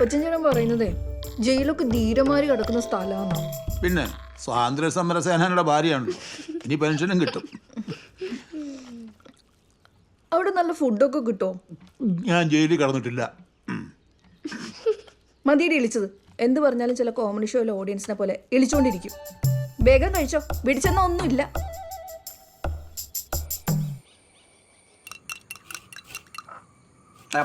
പാപ്പച്ചൻ ചേട്ടൻ പറയുന്നതേ ജയിലൊക്കെ ധീരമാരി കിടക്കുന്ന സ്ഥലമാണ് പിന്നെ സ്വാതന്ത്ര്യ സമര സേനാനിയുടെ ഭാര്യയാണ്. ഇനി പെൻഷനും കിട്ടും. അവിടെ നല്ല ഫുഡൊക്കെ കിട്ടോ? ഞാൻ ജയിലിൽ കടന്നിട്ടില്ല. മതിയുടെ ഇളിച്ചത്. എന്ത് പറഞ്ഞാലും ചില കോമഡി ഷോയിലെ ഓഡിയൻസിനെ പോലെ ഇളിച്ചോണ്ടിരിക്കും. വേഗം കഴിച്ചോ. പിടിച്ചെന്ന ഒന്നുമില്ല ആ.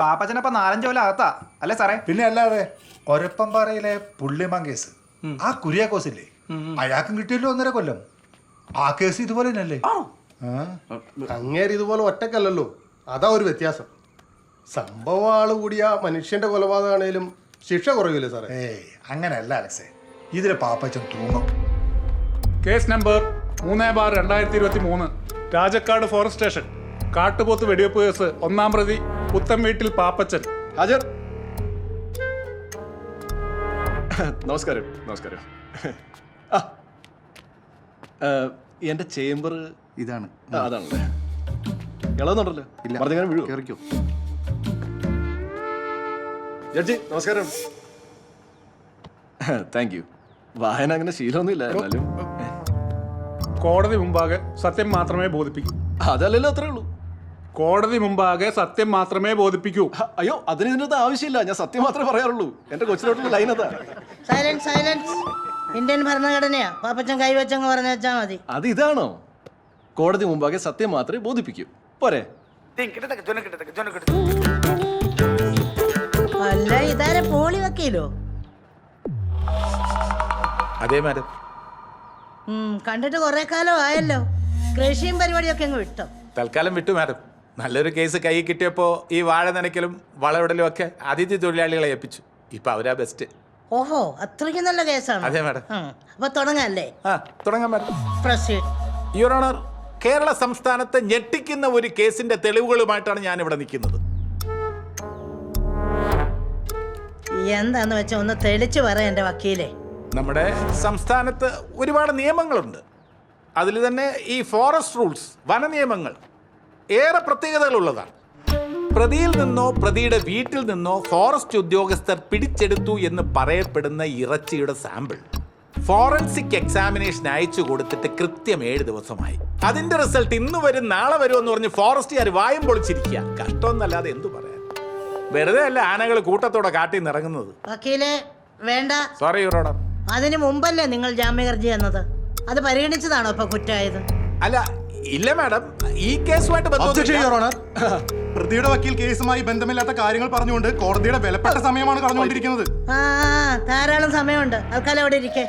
പാപ്പച്ചനപ്പ നാലഞ്ച് കൊല്ലം അകത്താ. അല്ലേ സാറേ? പിന്നെ അല്ലാതെ ഒരപ്പംപാറയിലെ പുള്ളിമാൻ കേസ് ആ കുര്യാക്കോസില്ലേ? അയാൾക്കും കിട്ടിയല്ലോ ഒന്നര കൊല്ലം. ആ കേസ് ഇതുപോലെ തന്നെയല്ലേ? ആ. അങ്ങേര് ഇതുപോലെ ഒറ്റക്കല്ലല്ലോ. അതാ ഒരു വ്യത്യാസം. സംഭവം ആൾ കൂടിയ മനുഷ്യന്റെ കൊലപാതകമാണേലും ശിക്ഷ കുറയൂലേ സാറേ? ഏയ് അങ്ങനെയല്ല അലക്സേ. ഇതിൽ പാപ്പച്ചൻ തൂങ്ങും. കേസ് നമ്പർ മൂന്ന് ബാർ രണ്ടായിരത്തി ഇരുപത്തി മൂന്ന്. Rajakkad forest station. കാട്ടുപോത്ത് വെടിവെപ്പ് കേസ് ഒന്നാം പ്രതി പുത്തൻ വീട്ടിൽ പാപ്പച്ചൻ. ഹാജർ. നമസ്കാരം നമസ്കാരം. ആ ആ, എന്റെ ചേംബർ ഇതാണ്. അതാണല്ലേ. ഇല്ല. പറഞ്ഞങ്ങനെ വീഴും കേറിക്കോ. ജഡ്ജി നമസ്കാരം. താങ്ക് യു വായന അങ്ങനെ ശീലമൊന്നുമില്ല എന്നാലും. കോടതി മുമ്പാകെ സത്യം മാത്രമേ ബോധിപ്പിക്കൂ. അതല്ലല്ലോ അത്രേ ഉള്ളൂ. കോടതി മുമ്പാകെ സത്യം മാത്രമേ ബോധിപ്പിക്കൂ. അയ്യോ അതിന് ഇതിനകത്ത് ആവശ്യമില്ല. ഞാൻ സത്യം മാത്രമേ പറയാറുള്ളൂ. എന്റെ കൊച്ചിലോട്ടുള്ള ലൈൻ അതാ. സൈലൻസ് സൈലൻസ് ഇന്ത്യൻ ഭരണഘടനയാ. പാപ്പച്ചൻ കൈവച്ചങ്ങ് പറഞ്ഞു വെച്ചാ മതി. അത് ഇതാണോ? കോടതി മുമ്പാകെ സത്യം മാത്രമേ ബോധിപ്പിക്കൂ. പോരെ. അല്ല ഇതാരെ പോളി വക്കീലോ? അതേ മാഡം. കണ്ടിട്ട് കുറെ കാലം ആയല്ലോ. കൃഷിയും പരിപാടിയൊക്കെ അങ്ങ് വിട്ടോ. തൽക്കാലം വിട്ടു മാഡം. നല്ലൊരു കേസ് കൈ കിട്ടിയപ്പോൾ ഈ വാഴ നനയ്ക്കലും വളവിടലും ഒക്കെ അതിഥി തൊഴിലാളികളെ ഏൽപ്പിച്ചു. ഇപ്പൊ അവരാ ബെസ്റ്റ് ഓഹോ അത്രയ്ക്ക് നല്ല കേസാണ്. അതെ മാഡം. അപ്പൊ തുടങ്ങല്ലേ? ആ തുടങ്ങാം madam. Proceed. Your honour Kerala സംസ്ഥാനത്തെ ഞെട്ടിക്കുന്ന ഒരു കേസിന്റെ തെളിവുകളുമായിട്ടാണ് ഞാൻ ഇവിടെ നിൽക്കുന്നത്. എന്താന്ന് വെച്ചാൽ ഒന്ന് തെളിച്ചു പറ എന്റെ വക്കീലെ. നമ്മുടെ സംസ്ഥാനത്ത് ഒരുപാട് നിയമങ്ങളുണ്ട്. അതിൽ തന്നെ ഈ ഫോറസ്റ്റ് റൂൾസ് വന നിയമങ്ങൾ ഏറെ പ്രത്യേകതകളുള്ളതാണ്. പ്രതിയിൽ നിന്നോ പ്രതിയുടെ വീട്ടിൽ നിന്നോ ഫോറസ്റ്റ് ഉദ്യോഗസ്ഥർ പിടിച്ചെടുത്തു എന്ന് പറയപ്പെടുന്ന ഇറച്ചിയുടെ സാമ്പിൾ ഫോറൻസിക് എക്സാമിനേഷൻ അയച്ചു കൊടുത്തിട്ട് കൃത്യം ഏഴ് ദിവസമായി. അതിന്റെ റിസൾട്ട് ഇന്ന് വരും നാളെ വരും എന്ന് പറഞ്ഞ് ഫോറസ്റ്റുകാർ വായും പൊളിച്ചിരിക്കുക. കഷ്ടമൊന്നല്ലാതെ എന്തു പറയാൻ? വെറുതെ അല്ല ആനകൾ കൂട്ടത്തോടെ കാട്ടി നിന്ന് ഇറങ്ങുന്നത്. വക്കീലെ വേണ്ട. സോറി അതിനു മുമ്പല്ലേ നിങ്ങൾ ജാമ്യഹർജി എന്നത് അത് പരിഗണിച്ചതാണോ ഇപ്പൊ കുറ്റമായത് അല്ല ഇല്ല മാഡം. ഈ കേസുമായിട്ട്. പ്രതിയുടെ വക്കീൽ കേസുമായി ബന്ധമില്ലാത്ത കാര്യങ്ങൾ പറഞ്ഞുകൊണ്ട് കോടതിയുടെ വിലപ്പെട്ട സമയമാണ് കളഞ്ഞുകൊണ്ടിരിക്കുന്നത് ആ ധാരാളം സമയമുണ്ട്. തൽക്കാലം അവിടെ ഇരിക്കേ.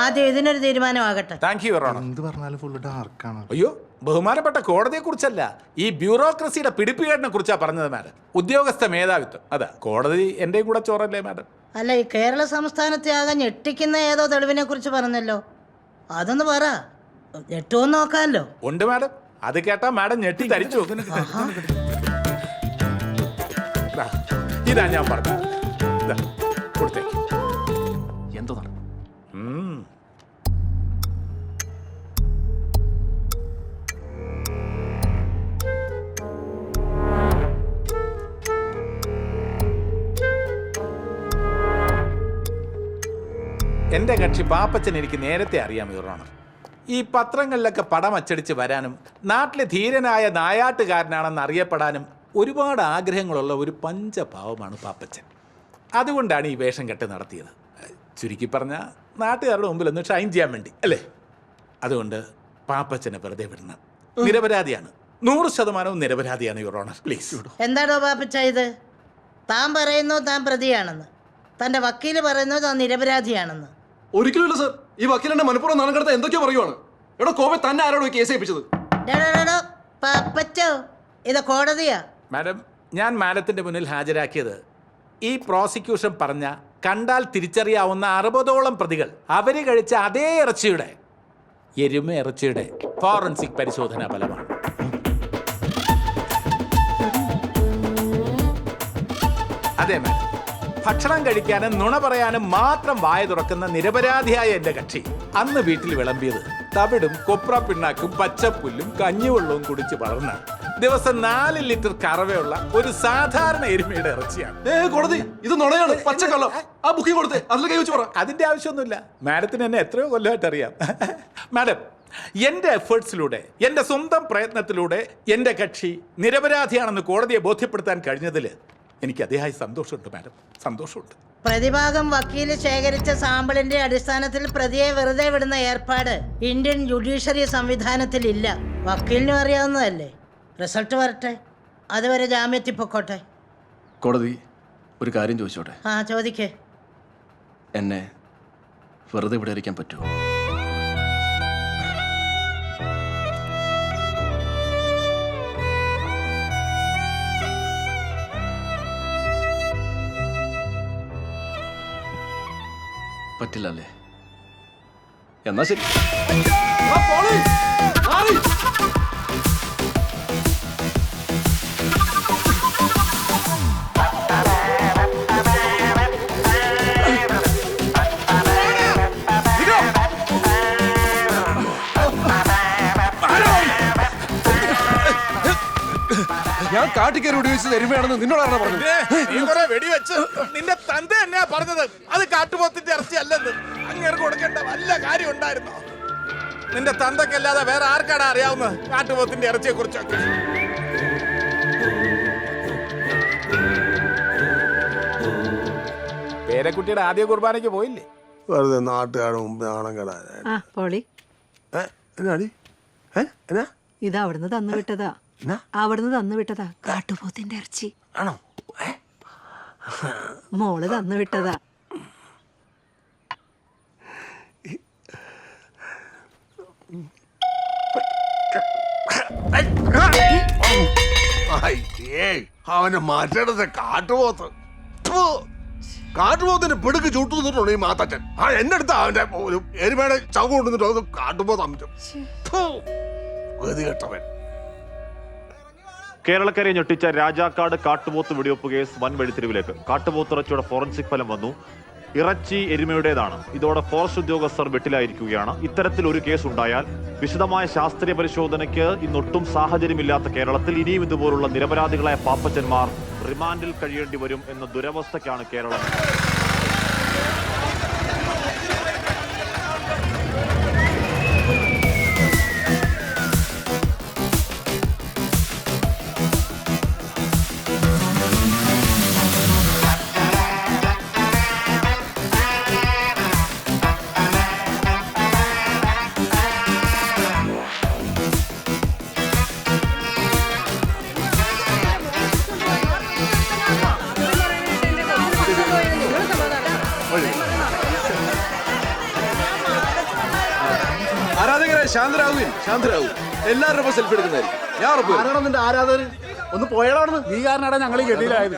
ആദ്യം ഇതിനൊരു തീരുമാനമാകട്ടെ. താങ്ക് യു എന്ത് പറഞ്ഞാലും ഫുള്ള് ഡാർക്കാണ് അയ്യോ ബഹുമാനപ്പെട്ട കോടതിയെ കുറിച്ചല്ല ഈ ബ്യൂറോക്രസിയുടെ പിടിപ്പുകേടിനെ കുറിച്ചാ പറഞ്ഞത് മാഡം. ഉദ്യോഗസ്ഥ മേധാവിത്വം. അതാ കോടതി എന്റെയും കൂടെ ചോറല്ലേ മാഡം? അല്ല ഈ കേരള സംസ്ഥാനത്തെ ആകെ ഞെട്ടിക്കുന്ന ഏതോ തെളിവിനെ കുറിച്ച് പറഞ്ഞല്ലോ. അതൊന്ന് പറ. ഞെട്ടുമെന്ന് നോക്കാമല്ലോ ഉണ്ട് മാഡം. അത് കേട്ടാ മാഡം ഞെട്ടി തരിച്ചു. ഇതാ ഞാൻ പറഞ്ഞു കൊടുത്തേക്ക്. എന്തോ. എന്റെ കക്ഷി പാപ്പച്ചൻ എനിക്ക് നേരത്തെ അറിയാം യുവർ ഓണർ. ഈ പത്രങ്ങളിലൊക്കെ പടം അച്ചടിച്ച് വരാനും നാട്ടിലെ ധീരനായ നായാട്ടുകാരനാണെന്ന് അറിയപ്പെടാനും ഒരുപാട് ആഗ്രഹങ്ങളുള്ള ഒരു പഞ്ചഭാവമാണ് പാപ്പച്ചൻ. അതുകൊണ്ടാണ് ഈ വേഷം കെട്ട് നടത്തിയത്. ചുരുക്കി പറഞ്ഞാൽ നാട്ടുകാരുടെ മുമ്പിൽ ഒന്ന് ഷൈൻ ചെയ്യാൻ വേണ്ടി അല്ലേ? അതുകൊണ്ട് പാപ്പച്ചനെ വെറുതെ വിടണം. നിരപരാധിയാണ്. നൂറ് ശതമാനവും നിരപരാധിയാണ് യുവർ ഓണർ പ്ലീസ് എന്താണോ പാപ്പച്ച ഇത്? താൻ പറയുന്നു താൻ പ്രതിയാണെന്ന്? തന്റെ വക്കീൽ പറയുന്നു താൻ നിരപരാധിയാണെന്ന്? ഒരിക്കലുമില്ല സർ ഈ വക്കീലിന്റെ മനഃപൂർവം നാണം കടത്ത എന്തൊക്കെയോ പറയുവാണ്. എടോ കോപെ തന്നെ ആരോടോ ഈ കേസ് ഏൽപ്പിച്ചത്? പാപ്പച്ചോ ഇത് കോടതിയാ? മാഡം ഞാൻ മാഡത്തിന്റെ മുന്നിൽ ഹാജരാക്കിയത് ഈ പ്രോസിക്യൂഷൻ പറഞ്ഞ കണ്ടാൽ തിരിച്ചറിയാവുന്ന അറുപതോളം പ്രതികൾ അവർ കഴിച്ച അതേ ഇറച്ചിയുടെ എരുമ ഇറച്ചിയുടെ ഫോറൻസിക് പരിശോധനാ ഫലമാണ്. അതെ മാഡം. ഭക്ഷണം കഴിക്കാനും നുണ പറയാനും മാത്രം വായ തുറക്കുന്ന നിരപരാധിയായ എന്റെ കക്ഷി. അന്ന് വീട്ടിൽ വിളമ്പിയത് തവിടും കൊപ്ര പിണ്ണാക്കും പച്ചപ്പുല്ലും കഞ്ഞിവെള്ളവും കുടിച്ച് വളർന്ന ദിവസം നാല് ലിറ്റർ കറവയുള്ള ഒരു സാധാരണ എരുമയുടെ ഇറച്ചിയാണ്. കോടതി ഇത് നുണയാണ് പച്ചക്കള്ളം. ആ ബുക്കിംഗ് കൊടുത്തേ അതിൽ പറ. അതിന്റെ ആവശ്യമൊന്നുമില്ല. മാഡത്തിന് എന്നെ എത്രയോ കൊല്ലമായിട്ട് അറിയാം. മാഡം എന്റെ എഫേർട്സിലൂടെ എന്റെ സ്വന്തം പ്രയത്നത്തിലൂടെ എന്റെ കക്ഷി നിരപരാധിയാണെന്ന് കോടതിയെ ബോധ്യപ്പെടുത്താൻ കഴിഞ്ഞതിൽ എനിക്ക് അതിയായ സന്തോഷമുണ്ട് മാഡം. സന്തോഷമുണ്ട്. പ്രതിഭാഗം വക്കീൽ ശേഖരിച്ച സാമ്പിളിന്റെ അടിസ്ഥാനത്തിൽ പ്രതിയെ വെറുതെ വിടുന്ന ഏർപ്പാട് ഇന്ത്യൻ ജുഡീഷ്യറി സംവിധാനത്തിൽ ഇല്ല. വക്കീലിനും അറിയാവുന്നതല്ലേ? റിസൾട്ട് വരട്ടെ. അതുവരെ ജാമ്യത്തിൽ പൊക്കോട്ടെ കോടതി ഒരു കാര്യം ചോദിച്ചോട്ടെ? ആ ചോദിക്കേ. എന്നെ വെറുതെ ഇവിടെ ഇരിക്കാൻ പറ്റുമോ? പറ്റില്ല അല്ലേ? എന്നാ ശരി. ഞാൻ കാട്ടിക്കയറി വെടിവെച്ച് നിന്നോട് നിന്നോടാണ് പറഞ്ഞത്? നീ കുറെ വെടിവെച്ച് നിന്റെ തന്ത എന്നെയാ പറഞ്ഞത്. അത് കാട്ടുപോത്തിന്റെ ഇറച്ചി അല്ലെന്ന് അങ്ങനെ കൊടുക്കേണ്ട വല്ല കാര്യം ഉണ്ടായിരുന്നോ? നിന്റെ തന്തക്കല്ലാതെ വേറെ ആർക്കാണ് അറിയാവുന്നത് കാട്ടുപോത്തിന്റെ ഇറച്ചിയെ കുറിച്ചൊക്കെ പേരക്കുട്ടിയുടെ ആദ്യ കുർബാനയ്ക്ക് പോയില്ലേ? വെറുതെ നാട്ടുകാരുടെ മുമ്പ് നാണം കെടാൻ ആ പോളി. എന്നാടി? ഏ എന്നാ? ഇതാ അവിടുന്ന് തന്നു വിട്ടതാ? അവിടുന്ന് തന്നു വിട്ടതാ കാട്ടുപോത്തിന്റെ ഇറച്ചി. ആണോ? മോൾ തന്നു വിട്ടതാ. അവനെ മാറ്റേണ്ടത് കാട്ടുപോത്ത്. കാട്ടുപോത്തിന് പിടുക്ക് ചുട്ടു നിന്നിട്ടുണ്ട് ഈ മാത്തച്ഛൻ? ആ എന്റെ അടുത്ത് അവന്റെ ഒരു എരുമയുടെ ചവ് കൊണ്ടുവന്നിട്ട് കാട്ടുപോത്ത് അമിച്ചും. ഗതി കെട്ടവൻ കേരളക്കരെ ഞെട്ടിച്ച രാജാക്കാട് കാട്ടുപോത്ത് വെടിവെപ്പ് കേസ് വൻ വഴിത്തിരിവിലേക്ക് കാട്ടുപോത്ത് ഇറച്ചിയുടെ ഫോറൻസിക് ഫലം വന്നു. ഇറച്ചി എരുമയുടേതാണ്. ഇതോടെ ഫോറസ്റ്റ് ഉദ്യോഗസ്ഥർ വെട്ടിലായിരിക്കുകയാണ്. ഇത്തരത്തിൽ ഒരു കേസ് ഉണ്ടായാൽ വിശദമായ ശാസ്ത്രീയ പരിശോധനയ്ക്ക് ഇന്നൊട്ടും സാഹചര്യമില്ലാത്ത കേരളത്തിൽ ഇനിയും ഇതുപോലുള്ള നിരപരാധികളായ പാപ്പച്ചന്മാർ റിമാൻഡിൽ കഴിയേണ്ടി വരും എന്ന ദുരവസ്ഥയ്ക്കാണ് കേരളം ശാന്തരാകുവിൻ ശാന്തരാകും എല്ലാവരുടെ ഒപ്പം സെൽഫി എടുക്കുന്നതായിരിക്കും. ഞാൻ ഉറപ്പ് വരും. ആരാണ് നിന്റെ ആരാധകർ? ഒന്ന് പോയടാണ് നീ കാരണടാ ഞങ്ങൾ ഗതിയിലായത്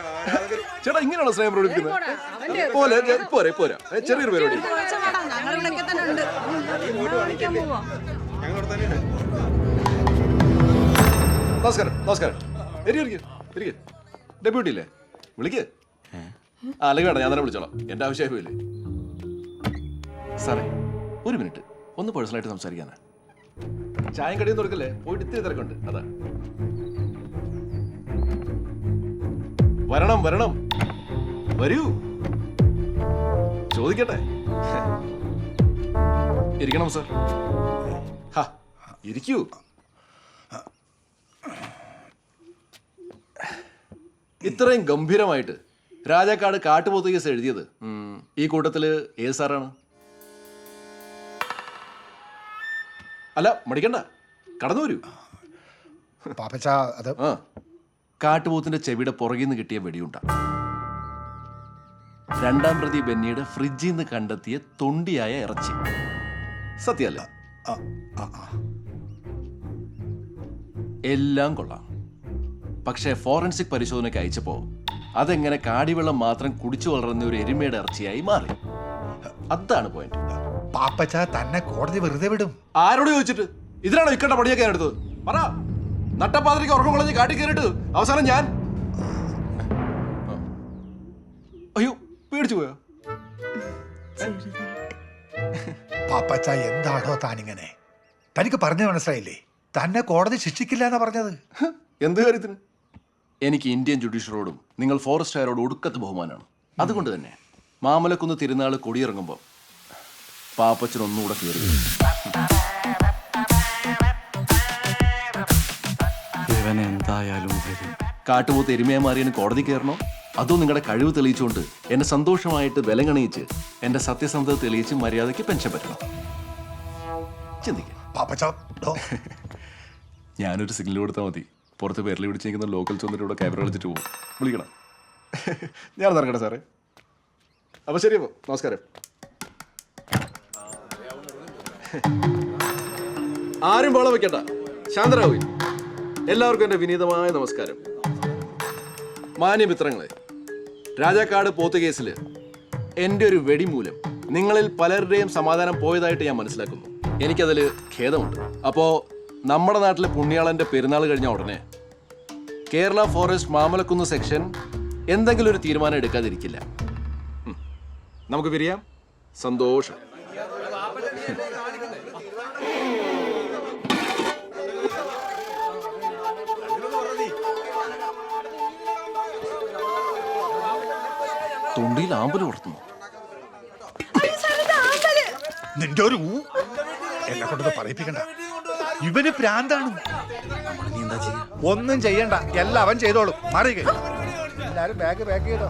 ചേട്ടാ ഇങ്ങനെയാണോ സ്നേഹം പ്രകടിപ്പിക്കുന്നത്? പോലെ പോരെ പോരാ ചെറിയൊരു പരിപാടി നമസ്കാരം നമസ്കാരം. ഇരിക്ക്. ഡെപ്യൂട്ടി ഇല്ലേ? വിളിക്ക്. ആ അല്ലെങ്കിൽ വേണ്ട ഞാൻ തന്നെ വിളിച്ചോളാം. എന്റെ ആവശ്യമായി പോയില്ലേ? സാറേ ഒരു മിനിറ്റ്. ഒന്ന് പേഴ്സണലായിട്ട് സംസാരിക്കാനാ. ചായം കടിയും തുറക്കല്ലേ പോയിട്ട് ഇത്തിരി തിരക്കുണ്ട്. അതാ. വരണം വരണം. വരൂ. ചോദിക്കട്ടെ. ഇരിക്കണം സർ. ഇരിക്കൂ. ഇത്രയും ഗംഭീരമായിട്ട് രാജാക്കാട് കാട്ടുപോത്തുകേസ് എഴുതിയത് ഈ കൂട്ടത്തിൽ ഏത് സാറാണ്? അല്ല മടിക്കണ്ട. കടന്നു വരൂ. പാപ്പച്ച അത് ആ. കാട്ടുപോത്തിന്റെ ചെവിയുടെ പുറകിൽ നിന്ന് കിട്ടിയ വെടിയുണ്ട. രണ്ടാം പ്രതി ബെന്നിയുടെ ഫ്രിഡ്ജിൽ നിന്ന് കണ്ടെത്തിയ തൊണ്ടിയായ ഇറച്ചി. സത്യല്ല ആ, ആ, ആ. എല്ലാം കൊള്ളാം. പക്ഷേ ഫോറൻസിക് പരിശോധനയ്ക്ക് അയച്ചപ്പോ അതെങ്ങനെ കാടിവെള്ളം മാത്രം കുടിച്ചു വളർന്ന ഒരു എരുമയുടെ ഇറച്ചിയായി മാറി. അതാണ് പോയിന്റ് പാപ്പച്ച തന്നെ കോടതി വെറുതെ വിടും. ആരോട് ചോദിച്ചിട്ട്? ഇതിനാണോ ഇക്കണ്ട പണിയൊക്കെ എടുത്തത്? പറ. നട്ടപ്പാതിരിക്ക് ഉറക്കം കളഞ്ഞ് കാട്ടി കയറിട്ട് അവസാനം ഞാൻ. അയ്യോ പേടിച്ചു പോയോ? പാപ്പച്ച എന്താണോ താനിങ്ങനെ? തനിക്ക് പറഞ്ഞു മനസ്സിലായില്ലേ? തന്നെ കോടതി ശിക്ഷിക്കില്ല എന്നാ പറഞ്ഞത്. എന്ത് കാര്യത്തിന്? എനിക്ക് ഇന്ത്യൻ ജുഡീഷ്യറോടും നിങ്ങൾ ഫോറസ്റ്റ് ഫോറസ്റ്റുകാരോട് ഒടുക്കത്ത് ബഹുമാനമാണ്. അതുകൊണ്ട് തന്നെ മാമലക്കുന്ന് തിരുനാൾ കൊടിയിറങ്ങുമ്പോൾ പാപ്പച്ചൻ ഒന്നുകൂടെ കയറി. ഇവൻ എന്തായാലും വരും. കാട്ടുപോത്ത് എരുമയെ മാറിയതിന് കോടതി കയറണോ? അതോ നിങ്ങളുടെ കഴിവ് തെളിയിച്ചുകൊണ്ട് എന്നെ സന്തോഷമായിട്ട് വിലങ്ങണിയിച്ച് എന്റെ സത്യസന്ധത തെളിയിച്ച് മര്യാദയ്ക്ക് പെൻഷൻ പറ്റണം? ചിന്തിക്കാം. ഞാനൊരു സിഗ്നൽ കൊടുത്താൽ മതി. പുറത്ത് പേരിൽ പിടിച്ചിരിക്കുന്ന ലോക്കൽ ചൊന്നിട്ട് ഇവിടെ ക്യാമറ കളിച്ചിട്ട് പോകും. വിളിക്കണം. ഞാൻ ഇറങ്ങട്ടെ സാറേ. അപ്പോൾ ശരി അപ്പോൾ നമസ്കാരം. ആരും ബോളം വെക്കണ്ട. ശാന്തരാവു. എല്ലാവർക്കും എന്റെ വിനീതമായ നമസ്കാരം. മാന്യമിത്രങ്ങളെ രാജാക്കാട് പോത്ത് കേസിൽ എന്റെ ഒരു വെടിമൂലം നിങ്ങളിൽ പലരുടെയും സമാധാനം പോയതായിട്ട് ഞാൻ മനസ്സിലാക്കുന്നു. എനിക്കതിൽ ഖേദമുണ്ട്. അപ്പോൾ നമ്മുടെ നാട്ടിലെ പുണ്യാളന്റെ പെരുന്നാൾ കഴിഞ്ഞ ഉടനെ കേരള ഫോറസ്റ്റ് മാമലക്കുന്ന് സെക്ഷൻ എന്തെങ്കിലും ഒരു തീരുമാനം എടുക്കാതിരിക്കില്ല. നമുക്ക് പിരിയാം. സന്തോഷം. തൊണ്ടിയിൽ ആമ്പൽ കൊടുത്തുന്നു നിന്റെ ഒരു ഊ. എന്നെ കൊണ്ടത് പറയിപ്പിക്കണ്ട. ഇവന് പ്രാന്താണ്. ഒന്നും ചെയ്യണ്ട. എല്ലാം അവൻ ചെയ്തോളും. മാറി എല്ലാരും ബാഗ് ബാഗ് ചെയ്തോ.